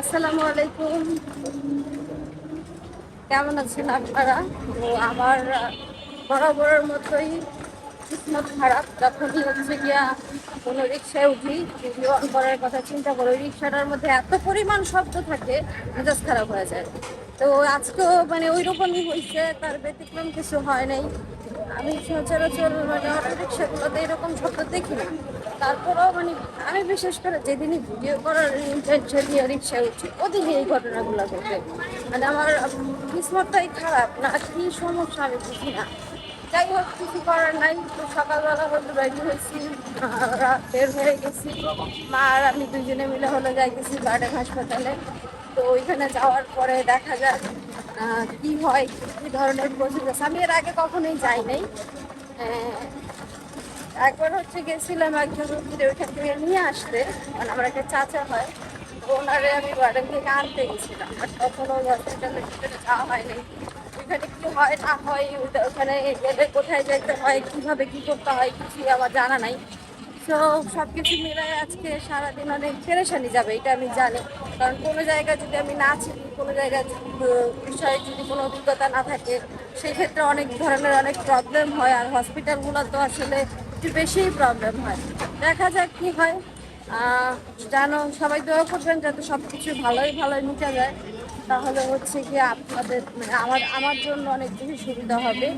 আসসালামু আলাইকুম। কেমন আছেন আপনারা? তো আমার বরাবরের মতোই কিসমত খারাপ। যখনই হচ্ছে গিয়া কোনো রিক্সায় উঠি ভিডিও অন করার কথা চিন্তা করে, রিক্সাটার মধ্যে এত পরিমাণ শব্দ থাকে, মেজাজ খারাপ হয়ে যায়। তো আজকেও মানে ওই রকমই হয়েছে তার ব্যতিক্রম কিছু হয় নাই। আমি সচরাচর মানে অটো রিক্সাগুলোতে এরকম শব্দ দেখি না। তারপরেও মানে আমি বিশেষ করে যেদিনই ভিডিও করার ইন্টেনশন নিয়ে রিক্সায় উঠছি ওদিকে এই ঘটনাগুলো ঘটে। মানে আমার কিসমতটাই খারাপ, না কি সমস্যা আমি বুঝি না। যাই হোক, কিছু করার নাই, তো সকালবেলা হলো রেডি হয়েছি বের হয়ে গেছি। মা আর আমি দুজনে মিলে হলো যাইতেছি বার্ডেন হাসপাতালে। তো ওইখানে যাওয়ার পরে দেখা যাক কি হয়, কি ধরনের প্রসেস আমি এর আগে কখনোই যাই নাই। একবার হচ্ছে গেছিলাম একজন রুগীদের ওইখান থেকে নিয়ে আসতে মানে আমার একটা চাচা হয় ওনারে আমি বার্ডেন থেকে আনতে গেছিলাম বাট ওই হসপিটালের ভিতরে যাওয়া হয়নি। ওইখানে কি হয়, না হয় ওখানে গেলে কোথায় যেতে হয়, কীভাবে কি করতে হয়, কিছুই আমার জানা নাই। তো সব কিছু মিলাই আজকে সারাদিন অনেক পেরেশানি যাবে, এটা আমি জানি। কারণ কোনো জায়গায় যদি আমি না চিনি, কোনো জায়গায় বিষয়ে যদি কোনো অভিজ্ঞতা না থাকে সেই ক্ষেত্রে অনেক ধরনের অনেক প্রবলেম হয়। আর হসপিটালগুলো তো আসলে একটু বেশিই প্রবলেম হয়। দেখা যাক কি হয়। জানো, সবাই দোয়া করবেন যাতে সব কিছু ভালোই ভালোই মিটে যায়। তাহলে হচ্ছে কি আপনাদের মানে আমার আমার জন্য অনেক বেশি সুবিধা হবে।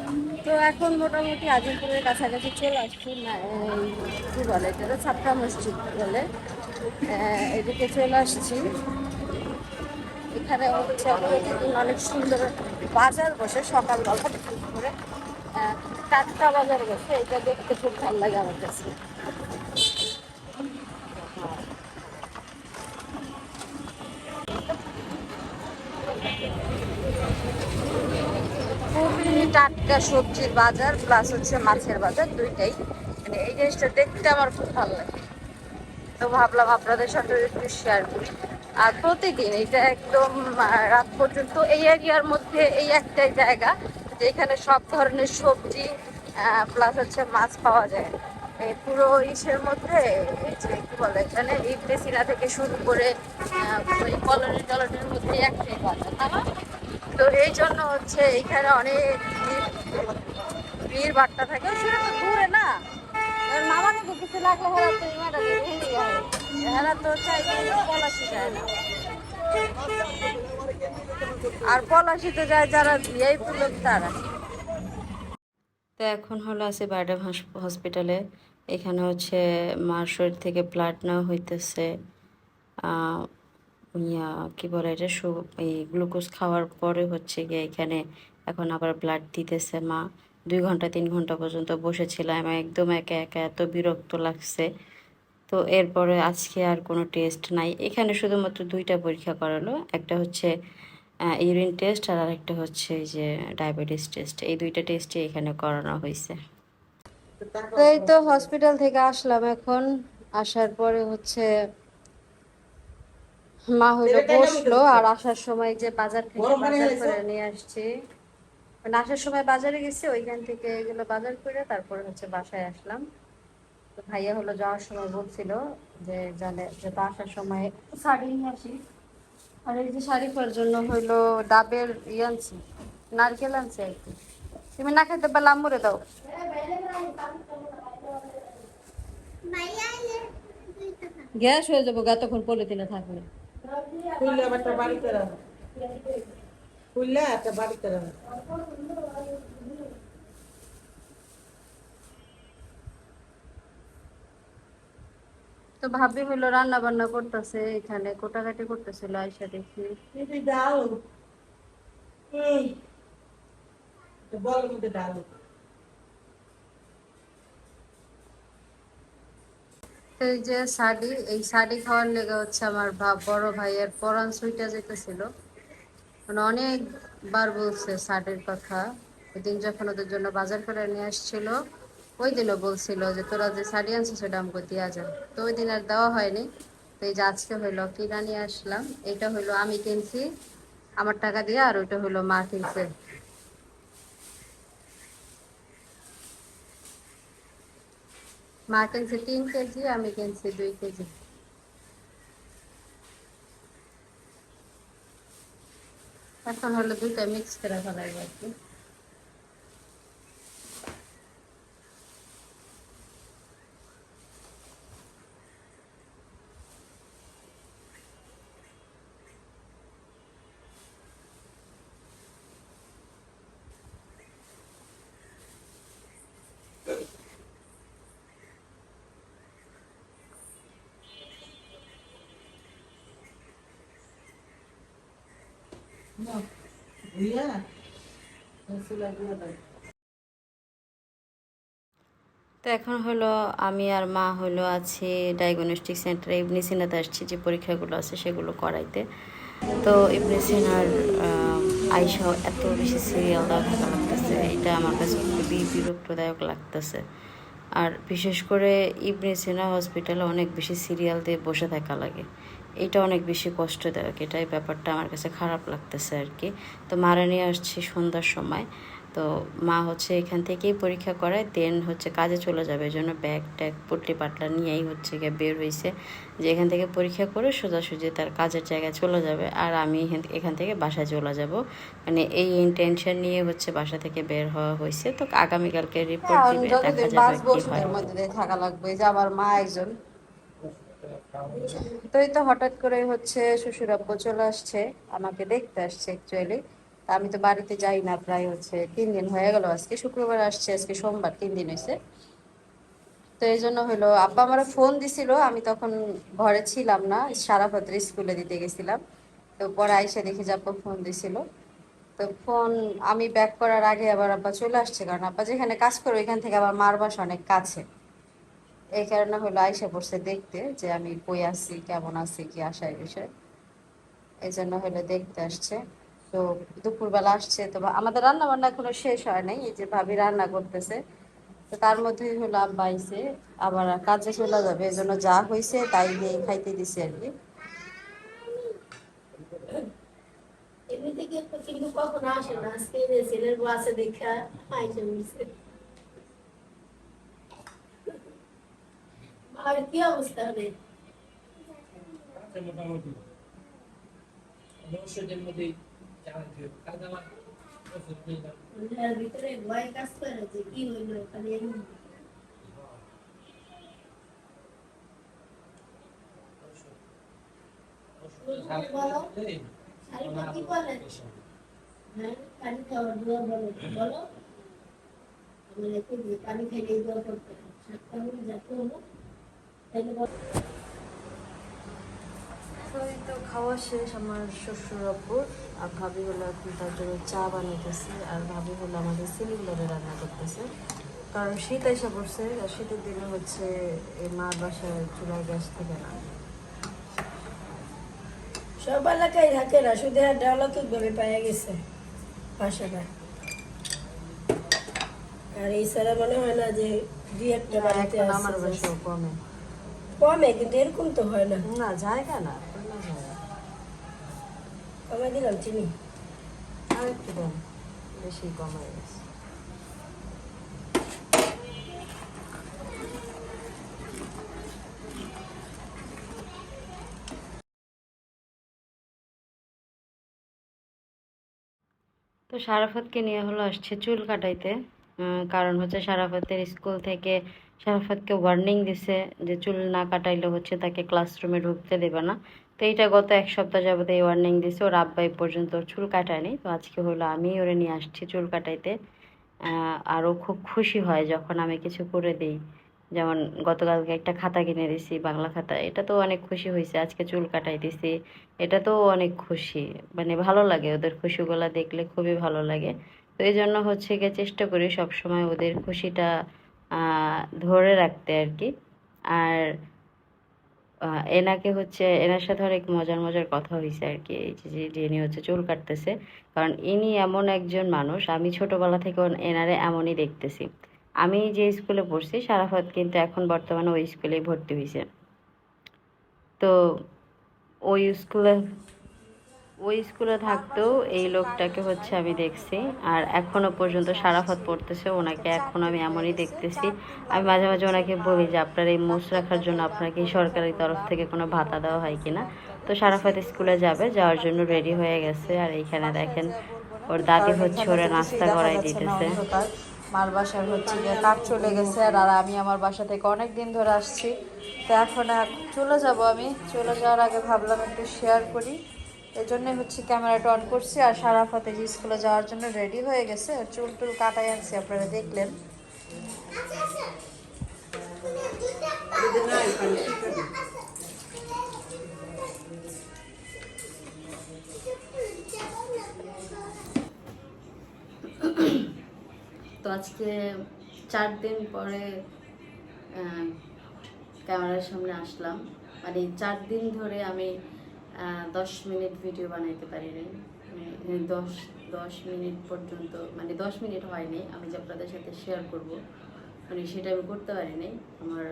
তো এখন মোটামুটি আজিমপুরের কাছাকাছি চলে আসছি কী বলে এটা ছাত্রা মসজিদ বলে। এদিকে চলে আসছি। এখানে হচ্ছে অনেক সুন্দর বাজার বসে সকালবেলা করে টাটকা বাজার বসে, এটা দেখতে খুব ভালো লাগে আমার কাছে। খুবই টাটকা সবজির বাজার প্লাস হচ্ছে মাছের বাজার দুইটাই। মানে এই জিনিসটা দেখতে আমার খুব ভালো লাগে। তো ভাবলাম আপনাদের সাথে একটু শেয়ার করি। আর প্রতিদিন এটা একদম রাত পর্যন্ত এই এরিয়ার মধ্যে এই একটাই জায়গা। যেখানে সব ধরনের সবজি প্লাস হচ্ছে মাছ পাওয়া যায়। এই পুরো ইসের মধ্যে এই কি বলে এখানে সিনা থেকে শুরু করে ওই কলোনি টলনির মধ্যে একটাই? তো এই জন্য হচ্ছে এখানে অনেক ভিড় বাট্টা থাকে। সেটা তো দূরে না। তো কিছু লাগলে হেরা তো হেরা তো চাইবে পলাশি যায় না। আর পলাশিতে যায়, যারা তারা। তো এখন হলো আছে বারডাম হসপিটালে এখানে হচ্ছে মার শরীর থেকে ব্লাড নেওয়া হইতেছে। ইয়া, কি বলে এটা? সু এই গ্লুকোজ খাওয়ার পরে হচ্ছে গিয়ে এখানে এখন আবার ব্লাড দিতেছে মা। দুই ঘণ্টা, তিন ঘণ্টা পর্যন্ত বসেছিলাম একদম একা একা এত বিরক্ত লাগছে। তো এরপরে আজকে আর কোনো টেস্ট নাই। এখানে শুধুমাত্র দুইটা পরীক্ষা করালো একটা হচ্ছে ইউরিন টেস্ট আর আরেকটা হচ্ছে এই যে ডায়াবেটিস টেস্ট এই দুইটা টেস্টই এখানে করানো হয়েছে তো এই তো হসপিটাল থেকে আসলাম এখন। আসার পরে হচ্ছে মা হইল বসল আর আসার সময় যে বাজার থেকে বাজার করে নিয়ে আসছি। মানে আসার সময় বাজারে গেছি ওইখান থেকে এগুলো বাজার করে তারপরে হচ্ছে বাসায় আসলাম। ভাইয়া হলো যাওয়ার সময় বলছিল যে জানে, যে আসার সময় শাড়ি নিয়ে আসি। আর এই যে শাড়ি পরার জন্য হইল ডাবের ই আনছি, নারকেল আনছি আর কি। তুমি না খেতে পারলে আম্মুরে দাও। গ্যাস হয়ে যাব গা, তখন পলিথিনে থাকবে। খুললে আবার একটা বাড়ি করে খুললে একটা বাড়ি করে তো ভাবি হইল রান্না বান্না করতেছে এখানে কোটাকাটি করতেছিল আয়সা দেখি। ডাল হুম বল মধ্যে ডাল এই যে শাড়ি এই শাড়ি খাওয়ার লেগে হচ্ছে আমার বড় ভাইয়ের পরান সুইটা যেতেছিল। মানে অনেকবার বলছে শাড়ির কথা। ওই দিন যখন ওদের জন্য বাজার করে নিয়ে আসছিল ওই দিনও বলছিল যে, তোরা যে শাড়ি আনছিস সেটা আমাকে দেওয়া যায় তো ওই দিন আর দেওয়া হয়নি। তো এই যে আজকে হইল কিনা নিয়ে আসলাম? এটা হইল, আমি কিনছি, আমার টাকা দিয়ে, আর ওইটা হইল মা কিনছে। মা কিনছে তিন কেজি, আমি কিনছি দুই কেজি। এখন হলো দুইটা মিক্স করে ফেলাইব আর কি। তো এখন হলো আমি আর মা হলো আছি ডায়াগনস্টিক সেন্টারে ইবনি সিনাতে আসছি যে পরীক্ষাগুলো আছে সেগুলো করাইতে। তো ইবনি সিনার আইসাও এত বেশি সিরিয়াল দেওয়া থাকা লাগতেছে। এটা আমার কাছে খুবই বিরক্তদায়ক লাগতেছে। আর বিশেষ করে ইবনে সিনা হসপিটালে অনেক বেশি সিরিয়াল দিয়ে বসে থাকা লাগে। এটা অনেক বেশি কষ্টদায়ক, এটাই ব্যাপারটা আমার কাছে খারাপ লাগতেছে আর কি। তো মারা নিয়ে আসছি সন্ধ্যার সময়। তো মা হচ্ছে এখান থেকেই পরীক্ষা করায় দেন হচ্ছে কাজে চলে যাবে। এই জন্য ব্যাগ ট্যাগ পুটলি পাটলা নিয়েই হচ্ছে গিয়ে বের হয়েছে যে এখান থেকে পরীক্ষা করে সোজাসুজি তার কাজের জায়গায় চলে যাবে আর আমি এখান- থেকে বাসায় চলে যাব। মানে এই ইন্টেনশন নিয়ে হচ্ছে বাসা থেকে বের হওয়া হয়েছে তো আগামীকালকে রিপোর্ট দিবে দেখা যাবে কি হয়। থাকা লাগবে যে আমার মা একজন। তো এই তো হঠাৎ করে হচ্ছে শ্বশুর আব্বু চলে আসছে আমাকে দেখতে আসছে অ্যাকচুয়ালি আমি তো বাড়িতে যাই না, প্রায় হচ্ছে তিন দিন হয়ে গেল আজকে। শুক্রবার আসছে, আজকে সোমবার তিন দিন হয়েছে। তো এই জন্য হলো, আব্বা আমার ফোন দিছিল, আমি তখন ঘরে ছিলাম না সারাপত্র স্কুলে দিতে গেছিলাম। তো পরে আইসা দেখি যে আব্বা ফোন দিছিল। তো ফোন আমি ব্যাক করার আগে আবার আব্বা চলে আসছে, কারণ আব্বা যেখানে কাজ করে ওইখান থেকে আবার মার বাসা অনেক কাছে। এই কারণে হলো আইসা পড়ছে দেখতে যে আমি কই আছি, কেমন আছি, কি আসার বিষয়। এই জন্য হলো দেখতে আসছে। তো দুপুরবেলা আসছে তো আমাদের রান্না বান্না এখনও শেষ হয় নাই এই যে ভাবি রান্না করতেছে। তো তার মধ্যেই হলো আব্বা আইসে আবার কাজে চলে যাবে এই জন্য যা হয়েছে তাই দিয়ে খাইতে দিছে আর কি। এমনিতে কিন্তু কিন্তু কখনো আসে না? আজকে ছেলের বউ আছে দেখা আইসে বলছে। আর কি অবস্থা হবে? মোটামুটি। অবশ্যই মধ্যেই ভিতরে ভয় কি বলো। হ্যাঁ পানি খাওয়ার দোয়া বলো বলো দিই পানি খাইলে দোয়া করতে। সাতটা হলে যাতে হলো বলো তো এই তো খাওয়া শেষ আমার শ্বশুর অপুর আর ভাবি হলো এখন তার জন্য চা বানাইতেছে আর ভাবি হলো আমাদের সিলিন্ডারে রান্না করতেছে। কারণ শীত এসে পড়ছে আর শীতের দিনে হচ্ছে এই মার বাসায় চুলার গ্যাস থেকে না। সব এলাকায় থাকে না শুধু আর ভাবে পাওয়া গেছে বাসাটা। আর এই ছাড়া মনে হয় না যে দুই একটা বাড়িতে কমে। কমে কিন্তু এরকম তো হয় না। না জায়গা না। কমে দিলাম চিনি কমাই তো সারাফতকে নিয়ে হলো আসছে চুল কাটাইতে। কারণ হচ্ছে সারাফতের স্কুল থেকে সারাফতকে ওয়ার্নিং দিছে যে চুল না কাটাইলে হচ্ছে তাকে ক্লাসরুমে ঢুকতে দেবে না। তো এইটা গত এক সপ্তাহ যাবত এই ওয়ার্নিং দিছে। ওর আব্বাই পর্যন্ত চুল কাটায়নি। তো আজকে হলো আমি ওরে নিয়ে আসছি চুল কাটাইতে। আহ, আর ও খুব খুশি হয় যখন আমি কিছু করে দিই। যেমন গতকালকে একটা খাতা কিনে দিছি বাংলা খাতা। এটা তো অনেক খুশি হয়েছে আজকে চুল কাটাই দিছি এটা তো অনেক খুশি। মানে ভালো লাগে ওদের খুশিগুলা দেখলে খুবই ভালো লাগে। তো এই জন্য হচ্ছে গিয়ে চেষ্টা করি সব সময় ওদের খুশিটা ধরে রাখতে আর কি। আর এনাকে হচ্ছে, এনার সাথে অনেক মজার মজার কথা হয়েছে আর কি এই যে যিনি হচ্ছে চুল কাটতেছে। কারণ ইনি এমন একজন মানুষ, আমি ছোটোবেলা থেকে এনারে এমনই দেখতেছি। আমি যে স্কুলে পড়ছি, সারাফত কিন্তু এখন বর্তমানে ওই স্কুলেই ভর্তি হয়েছে তো ওই স্কুলে ওই স্কুলে থাকতেও এই লোকটাকে হচ্ছে আমি দেখছি। আর এখনও পর্যন্ত সারাফত পড়তেছে, ওনাকে এখন আমি এমনই দেখতেছি। আমি মাঝে মাঝে ওনাকে বলি যে, আপনার এই মোষ রাখার জন্য আপনাকে সরকারি তরফ থেকে কোনো ভাতা দেওয়া হয় কিনা? তো সারাফত স্কুলে যাবে, যাওয়ার জন্য রেডি হয়ে গেছে। আর এইখানে দেখেন, ওর দাদি হচ্ছে ওরা নাস্তা করাই দিতেছে। মার বাসার হচ্ছে গিয়ে কাঠ চলে গেছে, আর আমি আমার বাসা থেকে অনেক দিন ধরে আসছি। তো এখন চলে যাব আমি। চলে যাওয়ার আগে ভাবলাম একটু শেয়ার করি। এই জন্যই হচ্ছে ক্যামেরাটা অন করছি আর সারাফাতে যে স্কুলে যাওয়ার জন্য রেডি হয়ে গেছে। চুল টুল কাটাই আনছি, আপনারা দেখলেন। তো আজকে চার দিন পরে ক্যামেরার সামনে আসলাম। মানে চার দিন ধরে আমি দশ মিনিট ভিডিও বানাইতে পারিনি মানে দশ দশ মিনিট পর্যন্ত মানে দশ মিনিট হয়নি, আমি যে আপনাদের সাথে শেয়ার করব। মানে সেটা আমি করতে পারিনি আমার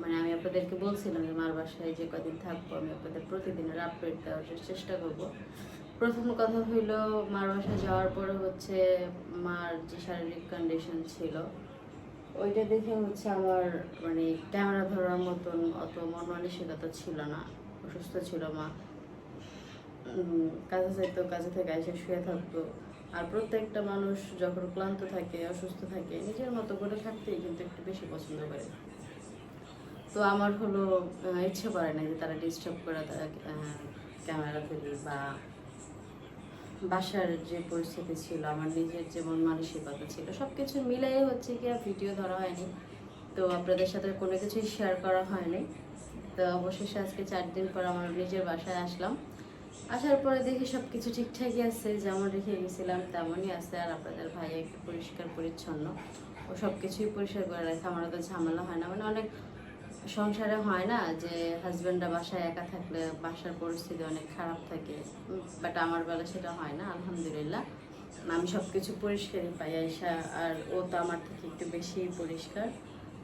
মানে আমি আপনাদেরকে বলছিলাম যে মার বাসায় যে কদিন থাকব, আমি আপনাদের প্রতিদিনের আপডেট দেওয়ার চেষ্টা করব। প্রথম কথা হইল, মার বাসায় যাওয়ার পরে হচ্ছে মার যে শারীরিক কন্ডিশন ছিল, ওইটা দেখে হচ্ছে আমার মানে ক্যামেরা ধরার মতন অত মন মানসিকতা ছিল না। অসুস্থ ছিল মা। কাজে যাইতো, কাজে থেকে এসে শুয়ে থাকতো। আর প্রত্যেকটা মানুষ যখন ক্লান্ত থাকে, অসুস্থ থাকে, নিজের মতো করে থাকতেই কিন্তু একটু বেশি পছন্দ করে। তো আমার হলো ইচ্ছে করে না যে তারা ডিস্টার্ব করে তারা ক্যামেরা ধরি বা বাসার যে পরিস্থিতি ছিল, আমার নিজের যেমন মানসিকতা ছিল সব কিছু মিলাই হচ্ছে কি আর ভিডিও ধরা হয়নি। তো আপনাদের সাথে কোনো কিছুই শেয়ার করা হয়নি। তো অবশেষে আজকে চার দিন পর আমার নিজের বাসায় আসলাম। আসার পরে দেখি সব কিছু ঠিকঠাকই আছে, যেমন রেখে গেছিলাম তেমনই আছে আর আপনাদের ভাই একটু পরিষ্কার পরিচ্ছন্ন। ও সব কিছুই পরিষ্কার করে রাখে আমার তো ঝামেলা হয় না। মানে অনেক সংসারে হয় না যে হাজব্যান্ডরা বাসায় একা থাকলে বাসার পরিস্থিতি অনেক খারাপ থাকে বাট আমার বেলা সেটা হয় না, আলহামদুলিল্লাহ। আমি সব কিছু পরিষ্কারই পাই আইসা আর ও তো আমার থেকে একটু বেশি পরিষ্কার।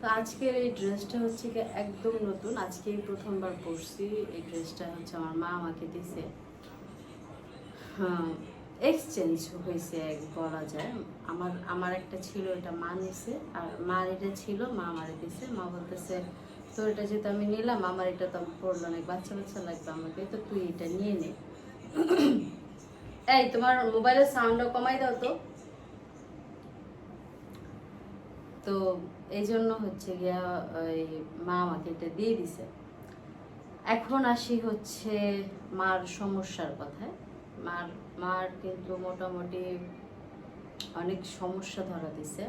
তো আজকের এই ড্রেসটা হচ্ছে কি একদম নতুন। আজকেই প্রথমবার পরছি। এই ড্রেসটা হচ্ছে আমার মা আমাকে দিছে। হ্যাঁ এক্সচেঞ্জ হয়েছে এক, বলা যায়। আমার আমার একটা ছিল, এটা মা নিছে। আর মার এটা ছিল, মা আমার দিছে। মা বলতেছে, তোর এটা যেহেতু আমি নিলাম, আমার এটা তো আমি পড়ল অনেক বাচ্চা বাচ্চা লাগবে আমাকে, তো তুই এটা নিয়ে নে। এই, তোমার মোবাইলের সাউন্ডও কমাই দাও তো। তো এই জন্য হচ্ছে গিয়া, ওই মা আমাকে এটা দিয়ে দিছে। এখন আসি হচ্ছে মার সমস্যার কথায়। মার মার কিন্তু মোটামুটি অনেক সমস্যা ধরা দিছে।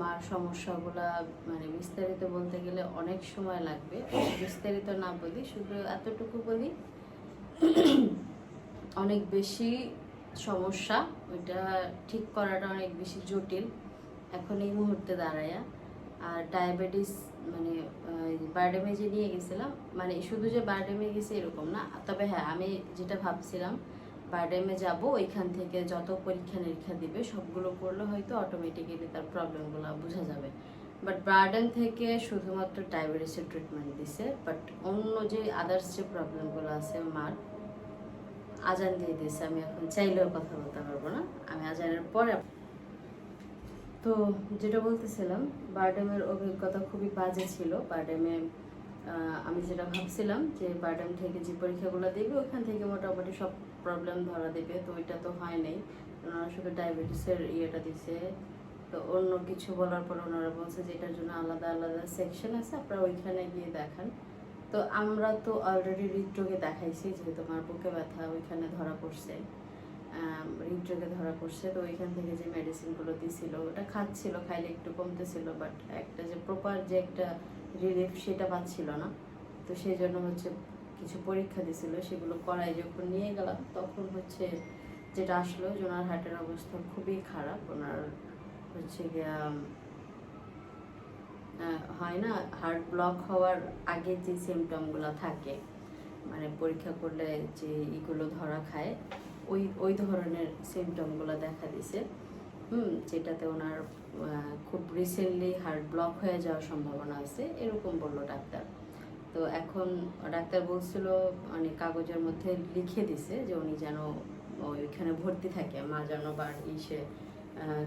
মার সমস্যাগুলা মানে বিস্তারিত বলতে গেলে অনেক সময় লাগবে। বিস্তারিত না বলি, শুধু এতটুকু বলি, অনেক বেশি সমস্যা। ওইটা ঠিক করাটা অনেক বেশি জটিল। এখন এই মুহূর্তে দাঁড়ায়া আর ডায়াবেটিস মানে বায়োডেমে যে নিয়ে গেছিলাম। মানে শুধু যে বায়োডেমে গেছে এরকম না, তবে হ্যাঁ আমি যেটা ভাবছিলাম বায়োডেমে যাব, ওইখান থেকে যত পরীক্ষা নিরীক্ষা দিবে, সবগুলো করলে হয়তো অটোমেটিক্যালি তার প্রবলেমগুলো বোঝা যাবে। বাট বার্ডেন থেকে শুধুমাত্র ডায়াবেটিসের ট্রিটমেন্ট দিছে বাট অন্য যে আদার্স যে প্রবলেমগুলো আছে, মার, আজান দিয়ে দিয়েছে। আমি এখন চাইলেও কথা বলতে পারব না। আমি আজানের পরে তো যেটা বলতেছিলাম, বারডেমের অভিজ্ঞতা খুবই বাজে ছিল। বারডেমে আমি যেটা ভাবছিলাম যে বারডেম থেকে যে পরীক্ষাগুলো দেবে, ওখান থেকে মোটামুটি সব প্রবলেম ধরা দেবে। তো ওইটা তো হয় নাই। ওনারা শুধু ডায়াবেটিসের ইয়েটা দিছে। তো অন্য কিছু বলার পর ওনারা বলছে যে এটার জন্য আলাদা আলাদা সেকশন আছে, আপনারা ওইখানে গিয়ে দেখান। তো আমরা তো অলরেডি হৃদরোগে দেখাইছি, যেহেতু আমার বুকে ব্যথা ওইখানে ধরা পড়ছে। হৃদরোগে ধরা পড়ছে, তো ওইখান থেকে যে মেডিসিনগুলো দিছিল, ওটা খাচ্ছিল, খাইলে একটু কমতেছিল বাট একটা যে প্রপার যে একটা রিলিফ সেটা পাচ্ছিল না। তো সেই জন্য হচ্ছে কিছু পরীক্ষা দিছিল, সেগুলো করাই যখন নিয়ে গেলাম, তখন হচ্ছে যেটা আসলো, যে ওনার হার্টের অবস্থা খুবই খারাপ। ওনার হচ্ছে হয় না হার্ট ব্লক হওয়ার আগে যে সিমটমগুলো থাকে মানে পরীক্ষা করলে যে ইগুলো ধরা খায় ওই ওই ধরনের সিমটমগুলো দেখা দিছে। হুম, যেটাতে ওনার খুব রিসেন্টলি হার্ট ব্লক হয়ে যাওয়ার সম্ভাবনা আছে, এরকম বলল ডাক্তার। তো এখন ডাক্তার বলছিল মানে কাগজের মধ্যে লিখে দিছে যে উনি যেন ওইখানে ভর্তি থাকে, মা যেন বা ইসে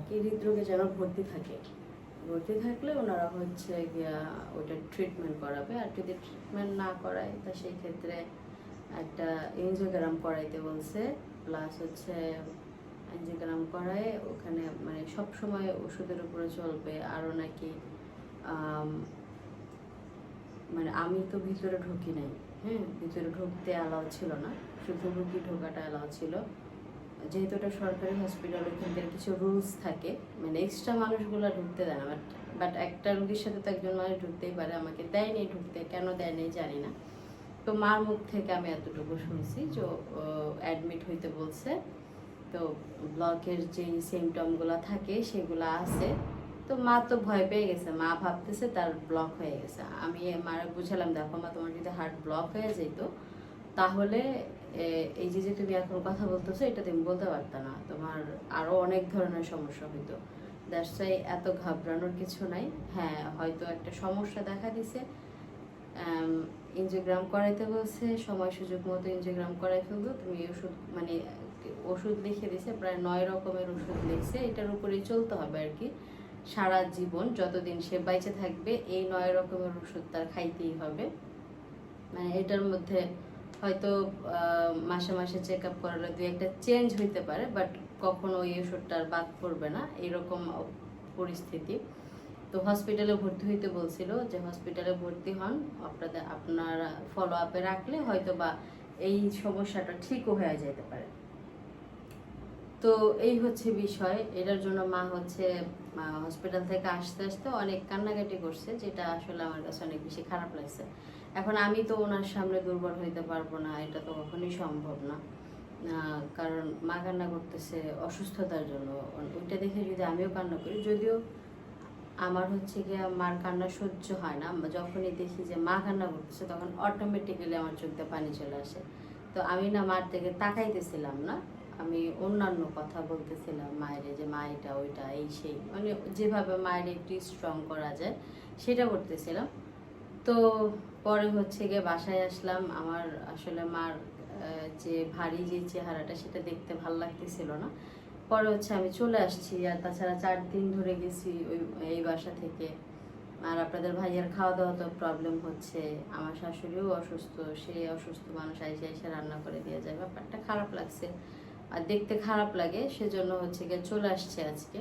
কি হৃদরোগে যেন ভর্তি থাকে। ভর্তি থাকলে ওনারা হচ্ছে ওটা ট্রিটমেন্ট করাবে, আর যদি ট্রিটমেন্ট না করায়, তা সেই ক্ষেত্রে একটা এনজিওগ্রাম করাইতে বলছে। প্লাস হচ্ছে এনজিওগ্রাম করায়, ওখানে মানে সব সময় ওষুধের উপরে চলবে। আরও নাকি মানে আমি তো ভিতরে ঢুকি নাই হ্যাঁ? ভিতরে ঢুকতে অ্যালাউ ছিল না। শুধু রুগী ঢোকাটা অ্যালাউ ছিল। যেহেতু এটা সরকারি হসপিটাল ওইখান থেকে কিছু রুলস থাকে। মানে এক্সট্রা মানুষগুলো ঢুকতে দেয় না। বাট বাট একটা রুগীর সাথে তো একজন মানুষ ঢুকতেই পারে, আমাকে দেয়নি ঢুকতে। কেন দেয়নি জানি না। তো মার মুখ থেকে আমি এতটুকু শুনছি যে অ্যাডমিট হইতে বলছে। তো ব্লকের যে সিমটমগুলো থাকে, সেগুলো আছে। তো মা তো ভয় পেয়ে গেছে। মা ভাবতেছে তার ব্লক হয়ে গেছে। আমি মার বুঝালাম, দেখো মা, তোমার যদি হার্ট ব্লক হয়ে যেত, তাহলে এই যে যে তুমি এখন কথা বলতেছো, এটা তুমি বলতে পারতে না। তোমার আরও অনেক ধরনের সমস্যা হইতো। দ্যাটস ওয়াই এত ঘাবড়ানোর কিছু নাই। হ্যাঁ হয়তো একটা সমস্যা দেখা দিছে। ইনজিওগ্রাম করাইতে বলছে, সময় সুযোগ মতো ইনজিওগ্রাম করাই ফেলব। তুমি ওষুধ মানে ওষুধ লিখে দিছে, প্রায় নয় রকমের ওষুধ লিখছে। এটার উপরেই চলতে হবে আর কি। সারা জীবন, যতদিন সে বাইচে থাকবে, এই নয় রকমের ওষুধ তার খাইতেই হবে। মানে এটার মধ্যে হয়তো মাসে মাসে চেক আপ করালে দুই একটা চেঞ্জ হইতে পারে বাট কখনো ওই ওষুধটা আর বাদ পড়বে না, এরকম পরিস্থিতি। তো হসপিটালে ভর্তি হইতে বলছিল যে হসপিটালে ভর্তি হন, আপনাদের, আপনারা ফলো আপে রাখলে হয়তো বা এই সমস্যাটা ঠিকও হয়ে যেতে পারে। তো এই হচ্ছে বিষয়। এটার জন্য মা হচ্ছে হসপিটাল থেকে আসতে আসতে অনেক কান্নাকাটি করছে, যেটা আসলে আমার কাছে অনেক বেশি খারাপ লাগছে। এখন আমি তো ওনার সামনে দুর্বল হইতে পারব না, এটা তো কখনোই সম্ভব না। কারণ মা কান্না করতেছে অসুস্থতার জন্য। ওইটা দেখে যদি আমিও কান্না করি, যদিও আমার হচ্ছে গিয়ে মার কান্না সহ্য হয় না। যখনই দেখি যে মা কান্না করতেছে, তখন অটোমেটিক্যালি আমার চোখ দিয়ে পানি চলে আসে। তো আমি না মার থেকে তাকাইতেছিলাম না। আমি অন্যান্য কথা বলতেছিলাম মায়ের যে মা এটা, ওইটা, এই সেই মানে যেভাবে মায়ের একটু স্ট্রং করা যায়, সেটা করতেছিলাম। তো পরে হচ্ছে গিয়ে বাসায় আসলাম। আমার আসলে মার যে ভারী যে চেহারাটা, সেটা দেখতে ভালো লাগতেছিল না। পরে হচ্ছে আমি চলে আসছি আর তাছাড়া চার দিন ধরে গেছি ওই, এই বাসা থেকে। আর আপনাদের ভাইয়ার খাওয়া দাওয়া তো প্রবলেম হচ্ছে। আমার শাশুড়িও অসুস্থ, সে অসুস্থ মানুষ, আইসে এসে রান্না করে দিয়ে যায়। ব্যাপারটা খারাপ লাগছে। আর দেখতে খারাপ লাগে, সেজন্য হচ্ছে গিয়ে চলে আসছে আজকে।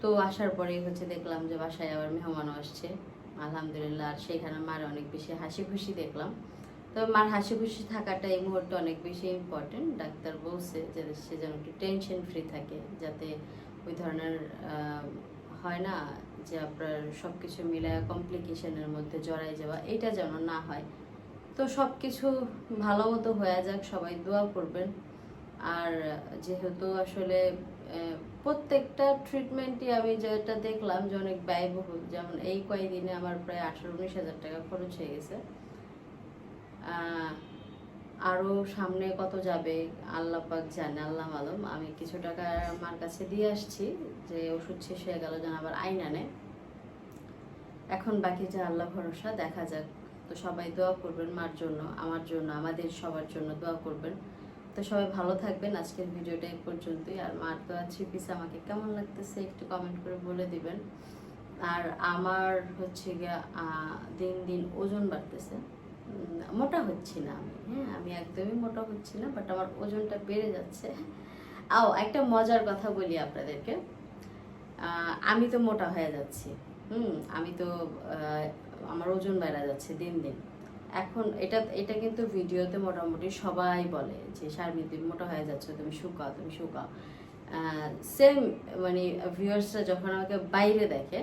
তো আসার পরেই হচ্ছে দেখলাম যে বাসায় আবার মেহমানও আসছে। আলহামদুলিল্লাহ, আর সেখানে মার অনেক বেশি হাসি খুশি দেখলাম। তবে মার হাসি খুশি থাকাটা এই মুহূর্তে অনেক বেশি ইম্পর্টেন্ট ডাক্তার বলছে যে সে যেন একটু টেনশন ফ্রি থাকে, যাতে ওই ধরনের হয় না যে আপনার সব কিছু মিলে কমপ্লিকেশনের মধ্যে জড়াই যাওয়া এটা যেন না হয়। তো সব কিছু ভালো মতো হয়ে যাক, সবাই দোয়া করবেন। আর যেহেতু আসলে প্রত্যেকটা ট্রিটমেন্টই আমি যেটা দেখলাম যে অনেক ব্যয়বহুল। যেমন এই কয়েকদিনে আমার প্রায় আঠারো উনিশ হাজার টাকা খরচ হয়ে গেছে। আহ, আরও সামনে কত যাবে? আল্লাহ পাক জানে আল্লাহ আলম। আমি কিছু টাকা আমার কাছে দিয়ে আসছি যে ওষুধ শেষ হয়ে গেল যেন আবার আইনা নেয় এখন বাকি যা আল্লাহ ভরসা দেখা যাক। তো সবাই দোয়া করবেন মার জন্য আমার জন্য আমাদের সবার জন্য দোয়া করবেন। তো সবাই ভালো থাকবেন। আজকের ভিডিওটা এই পর্যন্তই। আর মার তো থ্রি পিস আমাকে কেমন লাগতেছে একটু কমেন্ট করে বলে দিবেন। আর আমার হচ্ছে গিয়া দিন দিন ওজন বাড়তেছে। মোটা হচ্ছি না আমি হ্যাঁ আমি একদমই মোটা হচ্ছি না বাট আমার ওজনটা বেড়ে যাচ্ছে। আও, একটা মজার কথা বলি আপনাদেরকে। আমি তো মোটা হয়ে যাচ্ছি, হুম, আমি তো আমার ওজন বেড়ে যাচ্ছে দিন দিন। এখন এটা এটা কিন্তু ভিডিওতে মোটামুটি সবাই বলে যে, শারমিন, তুমি মোটা হয়ে যাচ্ছ, তুমি শুকাও তুমি শুকাও। সেম মানে ভিউয়ার্সরা যখন আমাকে বাইরে দেখে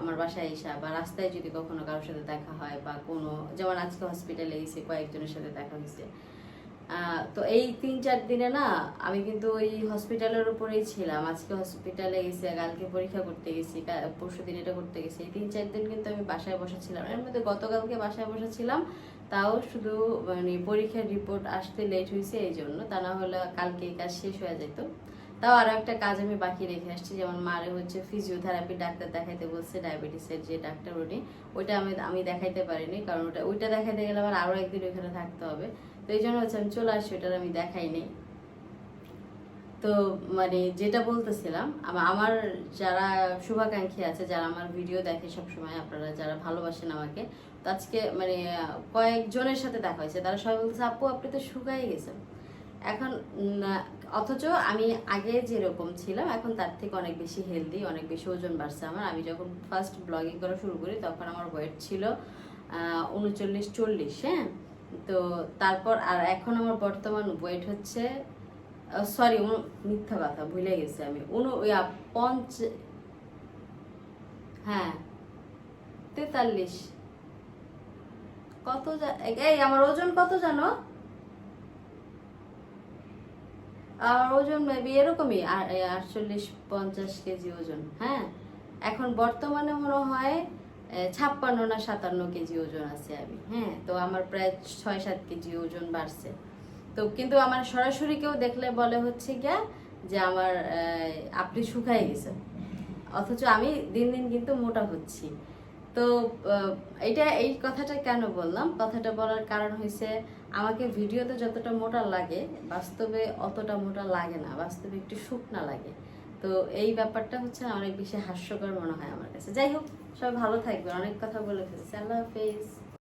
আমার বাসায় এসে বা রাস্তায় যদি কখনো কারোর সাথে দেখা হয় বা কোনো, যেমন আজকে হসপিটালে এসে কয়েকজনের সাথে দেখা হয়েছে। তো এই তিন চার দিনে না, আমি কিন্তু ওই হসপিটালের উপরেই ছিলাম। আজকে হসপিটালে গেছি, কালকে পরীক্ষা করতে গেছি পরশু দিন এটা করতে গেছি। এই তিন চার দিন কিন্তু আমি বাসায় বসা ছিলাম এর মধ্যে গতকালকে বাসায় বসা ছিলাম তাও শুধু মানে পরীক্ষার রিপোর্ট আসতে লেট হয়েছে এই জন্য তা না হলে কালকে কাজ শেষ হয়ে যেত তাও আরও একটা কাজ আমি বাকি রেখে আসছি, যেমন মারে হচ্ছে ফিজিওথেরাপি ডাক্তার দেখাইতে বলছে ডায়াবেটিসের যে ডাক্তার উনি ওইটা আমি আমি দেখাইতে পারিনি, কারণ ওটা, ওইটা দেখাইতে গেলে আমার আরও একদিন ওইখানে থাকতে হবে। তো এই জন্য হচ্ছে আমি চলে আসছি, ওটার আমি দেখাইনি তো মানে যেটা বলতেছিলাম আমার যারা শুভাকাঙ্ক্ষী আছে, যারা আমার ভিডিও দেখে সব সময় আপনারা যারা ভালোবাসেন আমাকে, তো আজকে মানে কয়েকজনের সাথে দেখা হয়েছে, তারা সবাই বলতেছে, আপু, আপনি তো শুকাই গেছেন। এখন অথচ আমি আগে যেরকম ছিলাম, এখন তার থেকে অনেক বেশি হেলদি অনেক বেশি ওজন বাড়ছে আমার। আমি যখন ফার্স্ট ব্লগিং করা শুরু করি, তখন আমার ওয়েট ছিল উনচল্লিশ, চল্লিশ হ্যাঁ? তো তারপর, আর এখন আমার বর্তমান ওয়েট হচ্ছে সরি মিথ্যা কথা, ভুলে গেছি আমি। উন পঞ্চ হ্যাঁ তেতাল্লিশ। কত এই, আমার ওজন কত জানো? আমার ওজন মেবি এরকমই আটচল্লিশ পঞ্চাশ কেজি ওজন হ্যাঁ? এখন বর্তমানে মনে হয় ছাপ্পান্ন না সাতান্ন কেজি ওজন আছে আমি হ্যাঁ? তো আমার প্রায় ছয় সাত কেজি ওজন বাড়ছে। তো কিন্তু আমার সরাসরি কেউ দেখলে বলে হচ্ছে গিয়া যে আমার আপনি শুকাই গেছেন। অথচ আমি দিন দিন কিন্তু মোটা হচ্ছি। তো এটা এই কথাটা কেন বললাম? কথাটা বলার কারণ হয়েছে আমাকে ভিডিওতে যতটা মোটা লাগে, বাস্তবে অতটা মোটা লাগে না, বাস্তবে একটু শুকনা লাগে। তো এই ব্যাপারটা হচ্ছে অনেক বেশি হাস্যকর মনে হয় আমার কাছে। যাই হোক, সবাই ভালো থাকবে অনেক কথা বলে ফেলেছি। আল্লাহ হাফেজ।